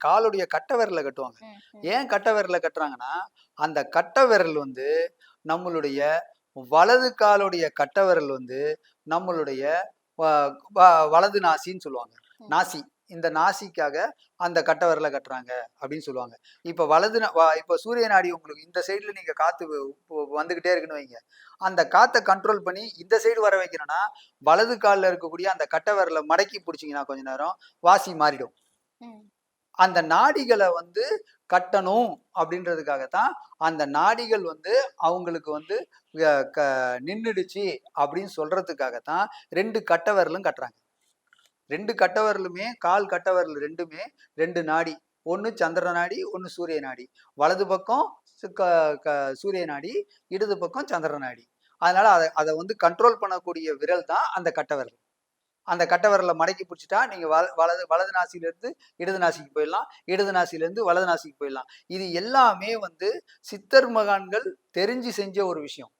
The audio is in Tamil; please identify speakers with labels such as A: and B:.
A: காலுடைய கட்டை விரல்ல கட்டுவாங்க. ஏன் கட்டை விரல்ல கட்டுறாங்கன்னா அந்த கட்டை விரல் வந்து நம்மளுடைய வலது காலுடைய கட்டை விரல் வந்து நம்மளுடைய வலது நாசின்னு சொல்லுவாங்க. நாசி இந்த நாசிக்காக அந்த கட்டை விரல கட்டுறாங்க அப்படின்னு சொல்லுவாங்க இப்ப வலது இப்ப சூரிய நாடி உங்களுக்கு இந்த சைடுல நீங்க காத்து வந்துகிட்டே இருக்குன்னு வைங்க அந்த காத்தை கண்ட்ரோல் பண்ணி இந்த சைடு வர வைக்கணும்னா வலது கால்ல இருக்கக்கூடிய அந்த கட்டை விரலை மடக்கி பிடிச்சிங்கன்னா கொஞ்ச நேரம் வாசி மாறிடும். அந்த நாடிகளை வந்து கட்டணும் அப்படின்றதுக்காக தான் அந்த நாடிகள் வந்து அவங்களுக்கு வந்து க- நின்றுடுச்சு அப்படின்னு சொல்றதுக்காகத்தான் ரெண்டு கட்டவரலும் கட்டுறாங்க. ரெண்டு கட்டவரலுமே கால் கட்டவரல் ரெண்டுமே ரெண்டு நாடி. ஒன்று சந்திர நாடி ஒன்று சூரிய நாடி. வலது பக்கம் சு- க- க- சூரிய நாடி இடது பக்கம் சந்திர நாடி. அதனால அதை அதை வந்து கண்ட்ரோல் பண்ணக்கூடிய விரல் தான் அந்த கட்டவரல். அந்த கட்டவரலை மடக்கி பிடிச்சிட்டா நீங்க வல- வலது வலது நாசில இருந்து இடது நாசிக்கு போயிடலாம். இடது நாசிலிருந்து வலது நாசிக்கு போயிடலாம். இது எல்லாமே வந்து சித்தர் மகான்கள் தெரிஞ்சு செஞ்ச ஒரு விஷயம்.